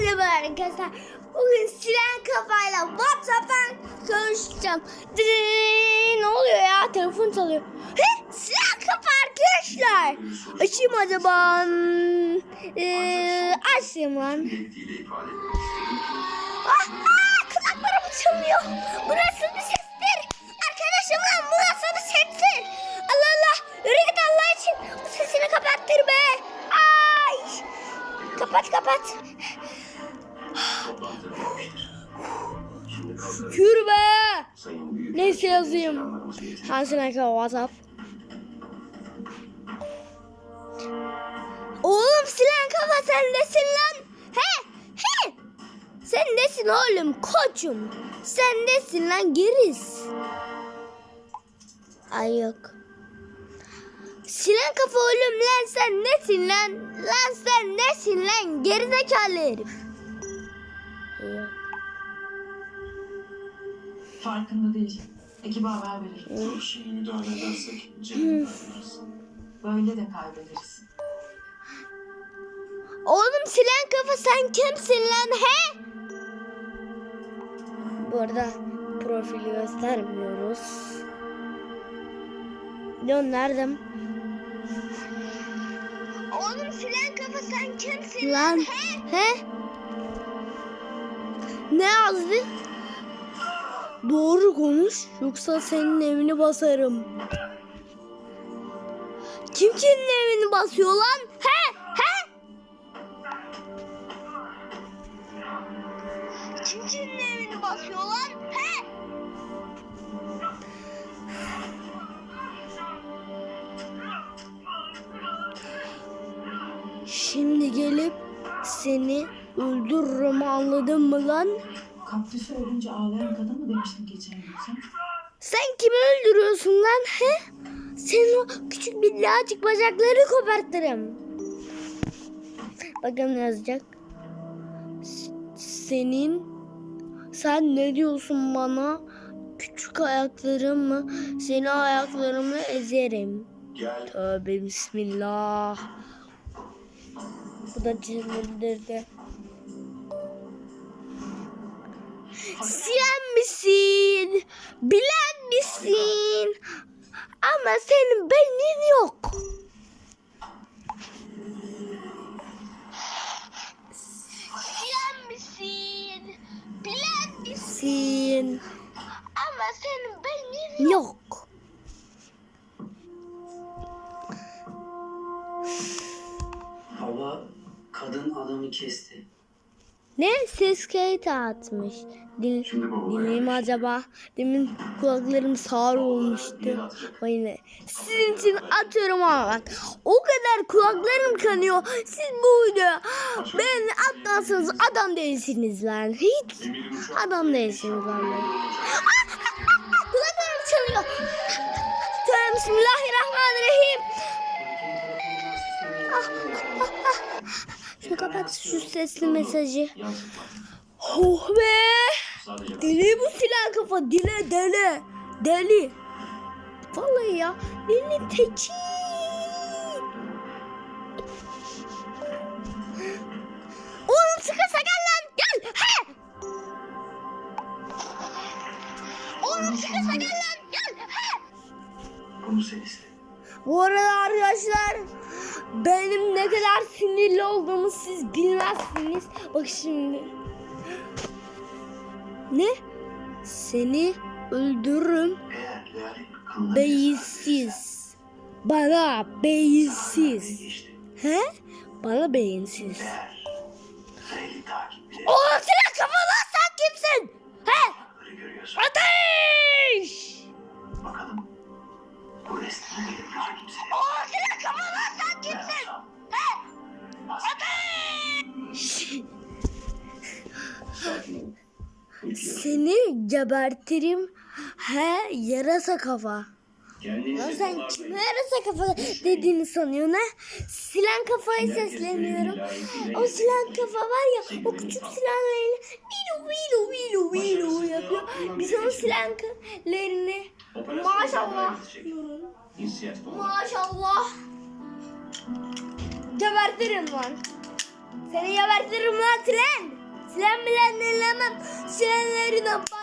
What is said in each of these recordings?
Merhaba arkadaşlar. Bugün siren kafayla WhatsApp'tan konuşacağım. Dırırırır. Ne oluyor ya? Telefon çalıyor. He? Siren kafa arkadaşlar. Açayım acaba. Ee, açayım lan. Ah, ah, kulaklarım çalıyor. Bu nasıl bir sestir? Arkadaşım lan bu nasıl bir sestir? Allah Allah. Yürü git Allah için. Bu sesini kapattır be. Kapat kapat. Şükür be. Neyse yazayım. Hansine WhatsApp. Oğlum silen kafa sen nesin lan? He? He? Sen nesin oğlum koçum? Sen nesin lan geriz? Ay yok. Silen kafa oğlum lan sen nesin lan? Lan sen nesin lan gerizekalı herif? Farkında değil. Ekibe haber verelim. Dur şimdi müdahale edersek Ceren'i kaybederiz. Böyle de kaybederiz. Oğlum silen kafa sen kimsin lan he? Bu arada profili göstermiyoruz. Gönderdim. Lan he? He? Ne yazdı? Doğru konuş yoksa senin evini basarım. Kim kimin evini basıyor lan? He? Şimdi gelip seni öldürürüm anladın mı lan? Kaktüsü ölünce ağlayan kadın mı demiştin geçen gün sen? Sen kimi öldürüyorsun lan he? Senin o küçük birazcık bacakları kopartırım. Bakalım ne yazacak. Senin sen ne diyorsun bana? Küçük ayaklarım mı? Seni ayaklarımı ezerim. Gel. Tövbe bismillah. Bu da cimrildirdi. Siyen misin? Bilen misin? Ama senin beynin yok. Siyen misin? Bilen misin? Ama senin beynin yok. Hava kadın adamı kesti. Ne? Ses kayıtı atmış. Din, dinleyeyim acaba? Demin kulaklarım sağır olmuştu. Vay ne? Sizin için atıyorum ama bak. O kadar kulaklarım kanıyor. Siz bu video ben atmazsanız adam değilsiniz lan. Hiç adam değilsiniz lan. kulaklarım çalıyor. Bismillahirrahmanirrahim. Şunu kapat şu sesli mesajı. Oh be! Deli bu silah kafa. Deli deli. Deli. Vallahi ya. Deli teki. Oğlum sıkırsa gel lan. Gel. He. Oğlum sıkırsa gel lan. Gel. He. bunu sen iste. Bu arada arkadaşlar benim ne kadar sinirli olduğumu siz bilmezsiniz. Bak şimdi. Ne? Seni öldürürüm beyinsiz. Bana beyinsiz. He? Bana beyinsiz. Oğlum silah kafalı sen kimsin? He? Ateş! Gebertirim. He yarasa kafa. Lan sen kime yarasa kafa dediğini sanıyorsun ha? Silen kafayı sesleniyorum. O silen kafa var ya o küçük silenlerini vilu vilu vilu vilu yapıyor. Biz onun silenlerini maşallah Maşallah. Gebertirim lan. Seni gebertirim lan silen. Silen bilen dinlemem. Vururum.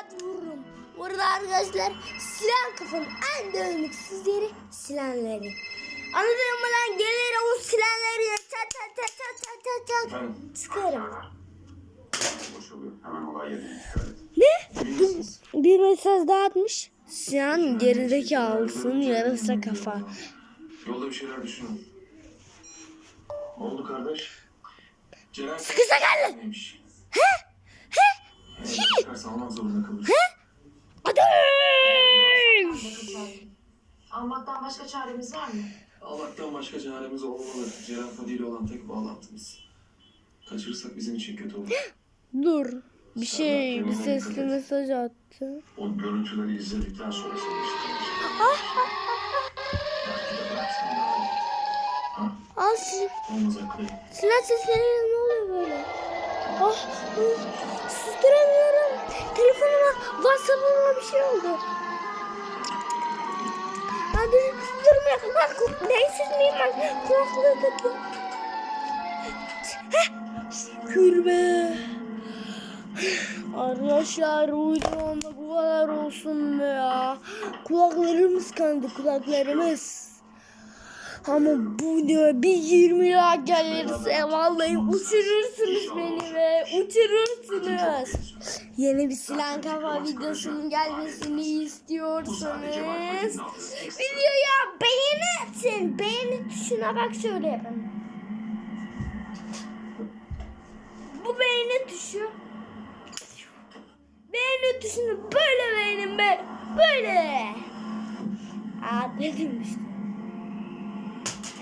Burada arkadaşlar silen kafanın en dönüksüz yeri silenleri. Anladın mı lan? Gelir o silenleri çat çat çat çat çat çat çat. Efendim. Hemen olay yerine. Ne? Misiniz? Bir mesaj daha atmış. Sinan gerideki alsın yarasa kafa. Yolda bir şeyler düşünün. Ne oldu kardeş? Ceren Sıkı sakallı. neymiş? He? He? Çıkarsa almak zorunda kalır. Almaktan başka çaremiz var mı? Allah'tan başka çaremiz olmalı. Ceren Fadi ile olan tek bağlantımız. Kaçırırsak bizim için kötü olur. Dur. Bir şey, bir sesli mesaj attı. O görüntüleri izledikten sonra. Ha? Al şu. Silah sesleri ne oluyor böyle? Ah, susturamıyorum. Telefonuma, WhatsApp'ıma bir şey oldu. Hadi. Lan ku- neysiz miyim ben? Kulaklığı takıyorum. Şükür be. Arkadaşlar uyduğumda bu kadar olsun be ya. Kulaklarımız kandı kulaklarımız. Ama bu diyor bir 20 lira gelirse vallahi uçurursunuz beni be. Uçurursunuz. Yeni bir silah kafa videosunun gelmesini istiyorsanız videoya beğeni atın. Beğeni tuşuna bak şöyle yapın. Bu beğeni tuşu. Beğeni tuşunu böyle beğenin be. Böyle. Aa dedim işte.